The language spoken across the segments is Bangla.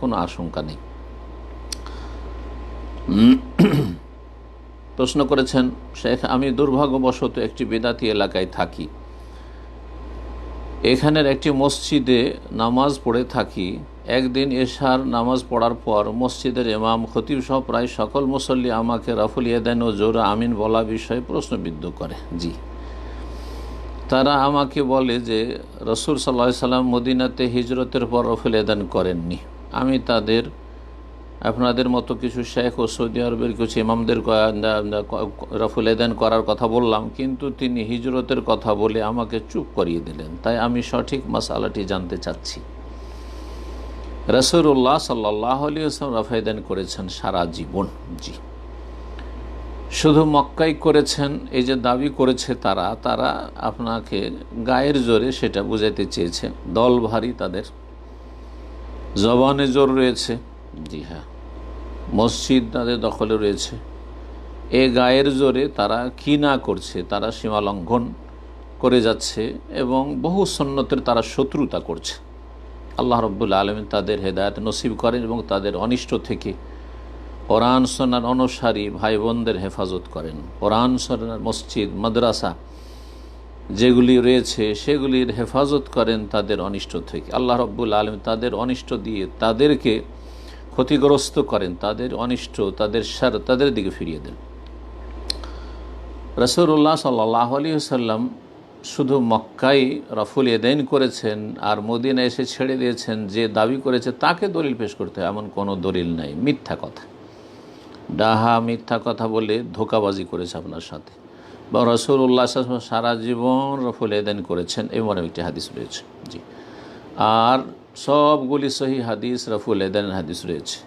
কোনো আশঙ্কা নেই। প্রশ্ন করেছেন, শেখ, আমি দুর্ভাগ্যবশত একটি বেদাতি এলাকায় থাকি। এখানের একটি মসজিদে নামাজ পড়ে থাকি। একদিন এশার নামাজ পড়ার পর মসজিদের ইমাম, খতিব সহ প্রায় সকল মুসল্লি আমাকে রাফুল ইয়েদান ও জোরা আমিন বলা বিষয়ে প্রশ্নবিদ্ধ করে। জি। তারা আমাকে বলে যে, রসুল সাল্লাহ সাল্লাম মদিনাতে হিজরতের পর রফুল এদান করেননি। আমি তাদের, আপনাদের মতো কিছু শেখ ও সৌদি আরবের কিছু ইমামদের রফুল এদান করার কথা বললাম, কিন্তু তিনি হিজরতের কথা বলে আমাকে চুপ করিয়ে দিলেন। তাই আমি সঠিক মশালাটি জানতে চাচ্ছি। রসুল্লাহ সাল্লাহ আলী আসলাম রফায়দান করেছেন সারা জীবন। জি। শুধু মক্কাই করেছেন, এই যে দাবি করেছে তারা তারা আপনাকে গায়ের জোরে সেটা বুঝাইতে চেয়েছে। দল ভারী তাদের। জবানে জোর রয়েছে জি হ্যাঁ মসজিদ তাদের দখলে রয়েছে। এ গায়ের জোরে তারা কি না করছে, তারা সীমা লঙ্ঘন করে যাচ্ছে এবং বহু সন্ন্যতের তারা শত্রুতা করছে। আল্লাহ রব্বুল আলমিন তাদের হেদায়ত নসিব করেন এবং তাদের অনিষ্ট থেকে কোরআন সোনার অনুসারী ভাই বোনদের হেফাজত করেন। কোরআন সোনার মসজিদ, মাদ্রাসা যেগুলি রয়েছে, সেগুলির হেফাজত করেন তাদের অনিষ্ট থেকে। আল্লাহ রব্বুল আলম তাদের অনিষ্ট দিয়ে তাদেরকে ক্ষতিগ্রস্ত করেন, তাদের অনিষ্ট, তাদের সার তাদের দিকে ফিরিয়ে দেন। রসুল্লাহ সাল্লাহ আলী সাল্লাম শুধু মক্কাই রফুল এদেন করেছেন আর মদিনা এসে ছেড়ে দিয়েছেন, যে দাবি করেছে তাকে দলিল পেশ করতে এমন কোনো দলিল নাই। মিথ্যা কথা। ডাহা মিথ্যা কথা বলে ধোকাবাজি করেছে আপনার সাথে। বা রসুল রসুল্লাহ সারা জীবন রফুল এদেন করেছেন এমন একটি হাদিস রয়েছে। জি। আর সবগুলি সহি হাদিস রফুল এদেনের হাদিস রয়েছে।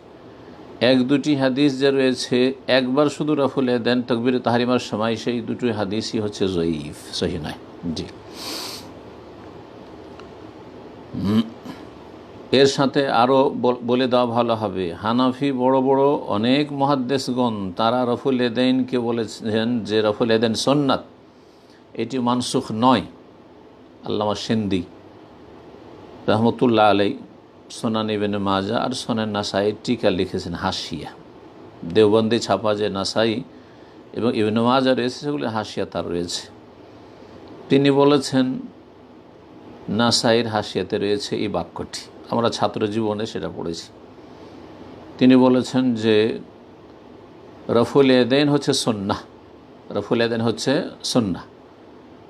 এক দুটি হাদিস যে রয়েছে, একবার শুধু রফুল এদেন তকবির তাহারিমার সময় সেই দুটি হাদিসই হচ্ছে জয়ীফ, সহি নয়। জি। এর সাথে আরও বলে দেওয়া ভালো হবে। হানাফি বড় বড় অনেক মহাদ্দেশগণ তারা রফুল এদেনকে বলেছেন যে রফুল এদেন সন্ন্যাত এটি মানসুখ নয়। আল্লামা সিন্দি রহমতুল্লাহ আলাই সোনান ইবেন মাজা আর সোনান নাসাই টিকা লিখেছেন হাসিয়া। দেওবন্দি ছাপা যে নাসাই এবং ইবেন মাজা রয়েছে, সেগুলি হাসিয়া তার রয়েছে। তিনি বলেছেন, নাসাইয়ের হাসিয়াতে রয়েছে এই বাক্যটি। আমরা ছাত্র জীবনে সেটা পড়েছি। তিনি বলেছেন যে, রফুল এদেন হচ্ছে সন্না রফুল এদেন হচ্ছে সন্না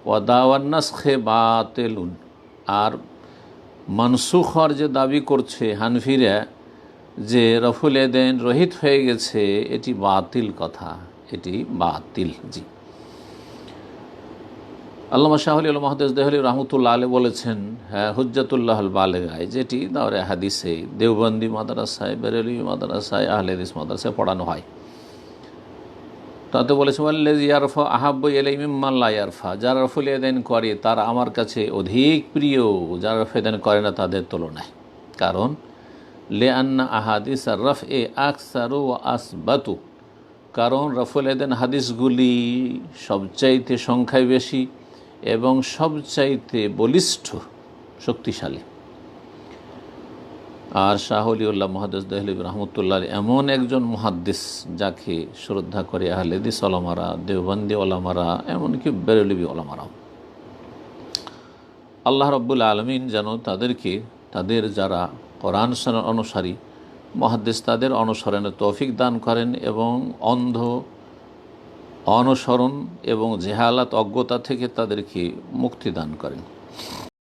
ওয়াদাওয়ান্নাস খে বাতেলুন। আর মনসুখর যে দাবি করছে হানফিরা, যে রফুল এদেন রহিত হয়ে গেছে, এটি বাতিল কথা। এটি বাতিল, জি। আল্লামা শাহলি আল দেহলি রহমতুল্লাহ আলী বলেছেন হ্যাঁ হুজ্জাতুল্লাহ বালেগায়, যেটি দাওরে হাদিসে, দেওবন্দি মাদ্রাসায় বেরেলি মাদ্রাসায় আহলেদিস মাদ্রাসায় পড়ানো হয়। তাতে বলেছে ওয়াল্লেজ ইয়ারফা আহাব্ব এলাই মিম্মাল্লা ইয়ারফা, যারা রফুল এদেন করে, তারা আমার কাছে অধিক প্রিয়, যারা রফেদেন করে না, তাদের তুলনায়। কারণ লে আন্না আহাদিস আর রফ এ আকসারু আসবাতু, কারণ রফুল এদেন হাদিসগুলি সবচাইতে সংখ্যায় বেশি এবং সবচাইতে বলিষ্ঠ শক্তিশালী। আর শাহ শাহলিউল্লাহ মহাদিস দহলিব রহমতুল্লাহ এমন একজন মহাদ্দিস যাকে শ্রদ্ধা করে আহলেদিস ওলামারা, দেওবন্দি ওলামারা, এমনকি বেরলিবি ওলামারাও। আল্লাহ রব্বুল আলমিন যেন তাদেরকে, তাদের যারা কোরআন অনুসারী, মহাদ্দিস তাদের অনুসরণে তৌফিক দান করেন এবং অন্ধ অনুসরণ এবং জেহালাত অজ্ঞতা থেকে তাদেরকে মুক্তি দান করেন।